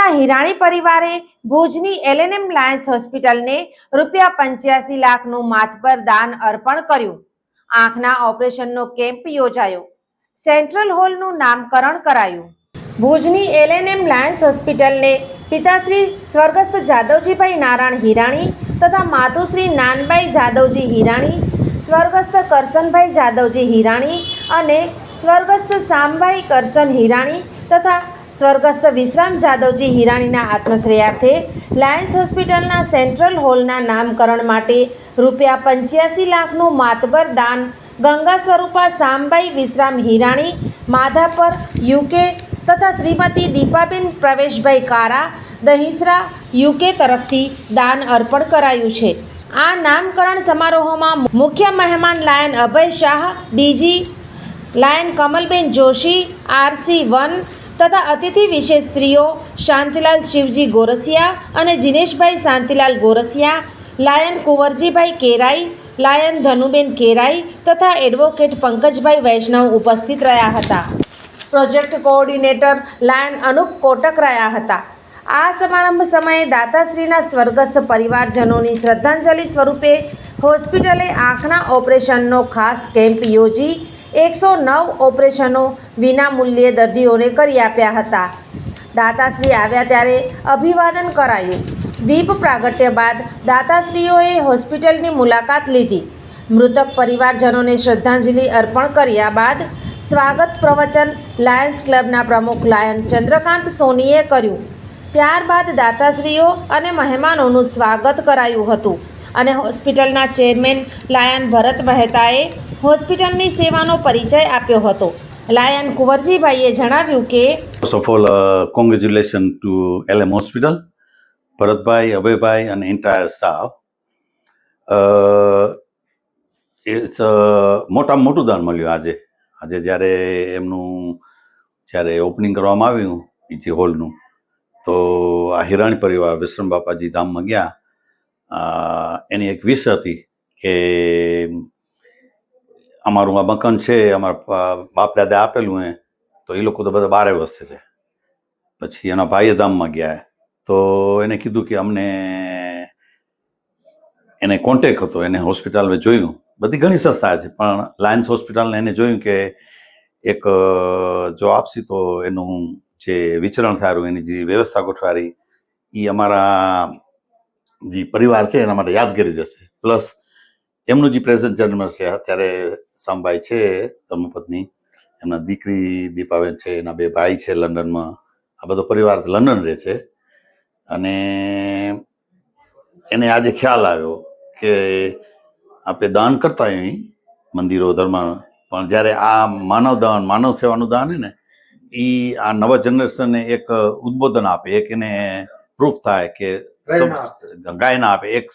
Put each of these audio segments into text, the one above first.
માધાપરના હિરાણી પરિવારે ભુજની LNM Lions હોસ્પિટલને રૂપિયા પંચ્યાસી લાખનું માથબર દાન અર્પણ કર્યું. આંખના ઓપરેશનનો કેમ્પ યોજાયો. સેન્ટ્રલ હોલનું નામકરણ કરાયું. ભુજની એલએનએમ લાયન્સ હોસ્પિટલને પિતાશ્રી સ્વર્ગસ્થ જાદવજીભાઈ નારાયણ હિરાણી તથા માતુશ્રી નાનબાઈ જાદવજી હિરાણી, સ્વર્ગસ્થ કરશનભાઈ જાદવજી હિરાણી અને સ્વર્ગસ્થ સામભાઈ કરશન હિરાણી તથા સ્વર્ગસ્થ વિશ્રામ જાદવજી હિરાણીના આત્મશ્રેયાર્થે લાયન્સ હોસ્પિટલના સેન્ટ્રલ હોલના નામકરણ માટે રૂપિયા પંચ્યાસી લાખનું માતબર દાન ગંગા સ્વરૂપા સામબાઈ વિશ્રામ હિરાણી, માધાપર યુકે તથા શ્રીમતી દીપાબેન પ્રવેશભાઈ કારા દહીસરા યુકે તરફથી દાન અર્પણ કરાયું છે. આ નામકરણ સમારોહમાં મુખ્ય મહેમાન lion Abhay Shah, DG lion Kamalben Joshi, RC one તથા અતિથિ વિશેષ સ્ત્રીઓ શાંતિલાલ શિવજી ગોરસિયા અને જીનેશભાઈ શાંતિલાલ ગોરસિયા, લાયન કુંવરજીભાઈ કેરાઈ, લાયન ધનુબેન કેરાઈ તથા એડવોકેટ પંકજભાઈ વૈષ્ણવ ઉપસ્થિત રહ્યા હતા. Project coordinator lion Anup Kotak રહ્યા હતા. આ સમારંભ સમયે દાતાશ્રીના સ્વર્ગસ્થ પરિવારજનોની શ્રદ્ધાંજલિ સ્વરૂપે હોસ્પિટલે આંખના ઓપરેશનનો ખાસ કેમ્પ યોજી એકસો નવ ઓપરેશનો વિના મૂલ્યે દર્દીઓને કરી આપ્યા હતા. દાતાશ્રી આવ્યા ત્યારે અભિવાદન કરાયું. દીપ પ્રાગટ્ય બાદ દાતાશ્રીઓએ હોસ્પિટલની મુલાકાત લીધી. મૃતક પરિવારજનોને શ્રદ્ધાંજલિ અર્પણ કર્યા બાદ સ્વાગત પ્રવચન લાયન્સ ક્લબના પ્રમુખ લાયન ચંદ્રકાંત સોનીએ કર્યું. ત્યારબાદ દાતાશ્રીઓ અને મહેમાનોનું સ્વાગત કરાયું હતું. અને હોસ્પિટલના ચેરમેન લાયન ભરત મહેતાએ હોસ્પિટલની સેવાનો પરિચય આપ્યો હતો. લાયન કુંવરજીભાઈએ જણાવ્યું કે first of all congratulation to LM hospital Bharatbhai, Abhaybhai અને એન્ટાયર સ્ટાફ a મોટામાં મોટું દાન મળ્યું આજે. આજે જ્યારે એમનું, જ્યારે ઓપનિંગ કરવામાં આવ્યું, પીજી હોલનું તો આ હિરાણી પરિવાર વિશ્રમ બાપાજી ધામમાં ગયા. એની એક વિશ હતી કે અમારું આ મકાન છે, અમારા બાપ દાદા આપેલું હે, તો એ લોકો તો બધા બારે વસે છે. પછી એના ભાઈએ ધામમાં ગયા. તો એને કીધું કે અમને એને કોન્ટેક હતો, એને હોસ્પિટલ મેં જોયું. બધી ઘણી સંસ્થા છે, પણ લાયન્સ હોસ્પિટલને એને જોયું કે એક જો આપશી તો એનું જે વિચરણ થારું, એની જે વ્યવસ્થા ગોઠવારી એ અમારા જે પરિવાર છે એના માટે યાદગીરી જશે. પ્લસ એમનું જે પ્રેઝન્ટ જન્મ છે, અત્યારે સાંભાઈ છે ધર્મપત્ની એમના દીકરી દીપાબેન છે, એના બે ભાઈ છે લંડનમાં. આ બધો પરિવાર લંડન રહે છે. અને એને આજે ખ્યાલ આવ્યો કે આપણે દાન કરતા અહીં મંદિરો ધર્મ પણ જ્યારે આ માનવ દાન, માનવ સેવાનું દાન ને એ આ નવા જનરેશનને એક ઉદ્બોધન આપે, એક એને પ્રૂફ થાય કે ગાયના આપે. એક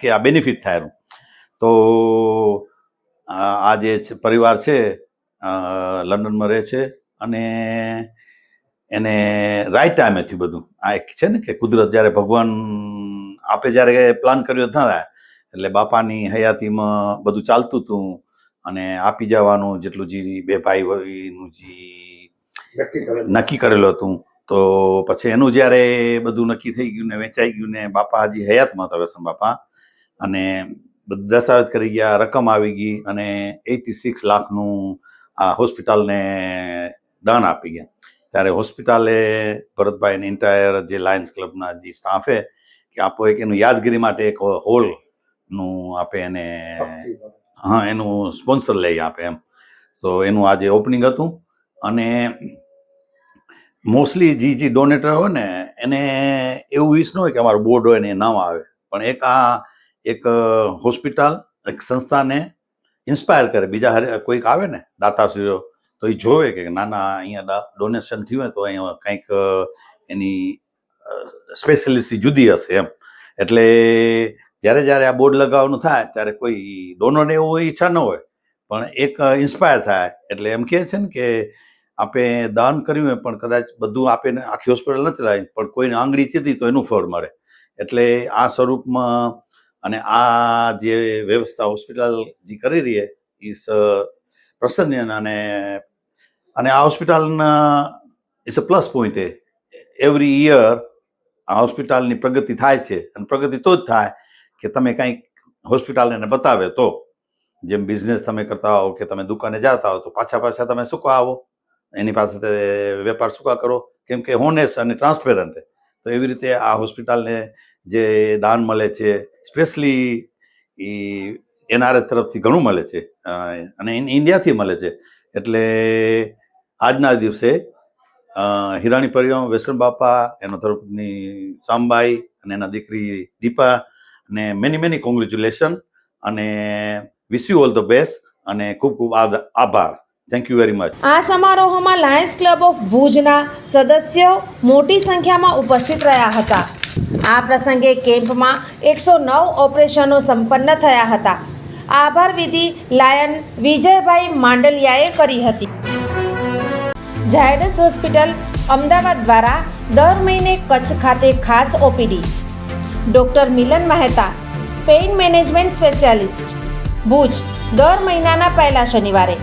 કે આ બેનિફિટ થાય એનું. તો આ જે પરિવાર છે લંડનમાં રહે છે અને એને રાઈટ ટાઈમે થયું બધું. આ એક છે ને કે કુદરત જ્યારે ભગવાન આપણે જ્યારે પ્લાન કર્યો ન થાય એટલે બાપાની હયાતીમાં બધું ચાલતું હતું અને આપી જવાનું જેટલું જે બે ભાઈ નું જે. નક્કી કરેલું હતું. તો પછી એનું જ્યારે બધું નક્કી થઈ ગયું ને વેચાઈ ગયું ને બાપા હજી હયાતમાં હતા વ્યસન બાપા અને બધું દસ્તાવેજ કરી ગયા રકમ આવી ગઈ અને એટી સિક્સ લાખનું આ હોસ્પિટલને દાન આપી ગયા. ત્યારે હોસ્પિટલે ભરતભાઈ એન્ટાયર જે લાયન્સ ક્લબના જે સ્ટાફે કે આપો એક એનું યાદગીરી માટે એક હોલનું આપે એને હા એનું સ્પોન્સર લઈ આપે એમ. સો એનું આજે ઓપનિંગ હતું અને મોસ્ટલી જે જે ડોનેટર હોય ને, એને એવું વિશ ન હોય કે અમારું બોર્ડ હોય ને એ નામ આવે. પણ એક આ એક હોસ્પિટલ એક સંસ્થાને ઇન્સ્પાયર કરે. બીજા હરે કોઈક આવે ને દાતાશ્રીઓ, તો એ જોવે કે ના ના અહીંયા ડોનેશન થયું હોય તો અહીંયા કંઈક એની સ્પેશિયલિસ્ટ જુદી હશે એમ. એટલે જ્યારે જ્યારે આ બોર્ડ લગાવવાનું થાય, ત્યારે કોઈ ડોનરને એવું ઈચ્છા ન હોય. પણ એક ઇન્સ્પાયર થાય. એટલે એમ કહે છે ને કે આપે દાન કર્યું હોય પણ કદાચ બધું આપે આખી હોસ્પિટલ નથી લાવી પણ કોઈને આંગળી ચીધી તો એનું ફળ મળે. એટલે આ સ્વરૂપમાં અને આ જે વ્યવસ્થા હોસ્પિટલ જે કરી રહી છે ઇસ પ્રસન્ન અને અને આ હોસ્પિટલના ઇઝ અ પ્લસ પોઈન્ટ એ એવરી યર આ હોસ્પિટલની પ્રગતિ થાય છે, અને પ્રગતિ તો જ થાય કે તમે કંઈક હોસ્પિટલને બતાવે તો. જેમ બિઝનેસ તમે કરતા હો કે તમે દુકાને જતા હો તો પાછા પાછા તમે શું આવો? એની પાસે વેપાર શું કરો? કેમ કે હોનેસ્ટ અને ટ્રાન્સપેરન્ટ તો એવી રીતે આ હોસ્પિટલને જે દાન મળે છે સ્પેશલી એ એનઆરએસ તરફથી ઘણું મળે છે અને ઇન્ડિયાથી મળે છે. એટલે આજના દિવસે હિરાણી પરિવાર વેસણ બાપા, એનો તરફની સામબાઈ અને એના દીકરી દીપા અને મેની મેની કોંગ્રેચ્યુલેશન અને wish you all the best અને ખૂબ ખૂબ આભાર. થેન્ક યુ વેરી મચ આ સમારોહમાં લાયન્સ ક્લબ ઓફ ભુજના સદસ્યો મોટી સંખ્યામાં ઉપસ્થિત રહ્યા હતા. આ પ્રસંગે કેમ્પમાં એકસો નવ ઓપરેશનો સંપન્ન થયા હતા. આભાર વિધિ લાયન વિજયભાઈ માંડલિયાએ કરી હતી. ઝાયડસ હોસ્પિટલ અમદાવાદ દ્વારા દર મહિને કચ્છ ખાતે ખાસ OPD. Doctor Milan Mehta, pain management specialist. Bhuj, દર મહિનાના પહેલા શનિવારે.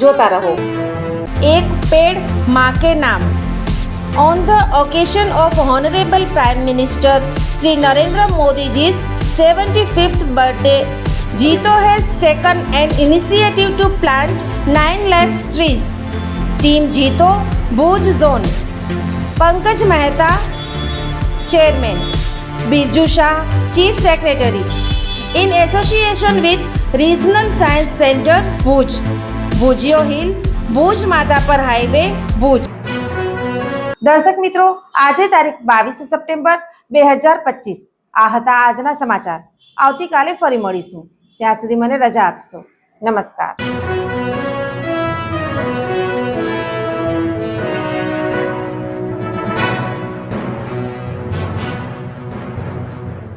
જોતા રહો એક પેડ માં કે નામ On the occasion of Honorable Prime Minister Sri Narendra Modi's 75th birthday, Jito has taken an initiative to plant 9 lakhs trees. Team Jito, Bhuj Zone. Pankaj Mehta, Chairman. Birju Shah, Chief Secretary. In association with Regional Science Center, Bhuj. Bhujio Bhuj માતા પર highway, Bhuj. દર્શક મિત્રો, આજે તારીખ બાવીસ September બે હજાર પચીસ. આ હતા આજના સમાચાર. આવતીકાલે ફરી મળીશું. ત્યાં સુધી મને રજા આપશો. નમસ્કાર.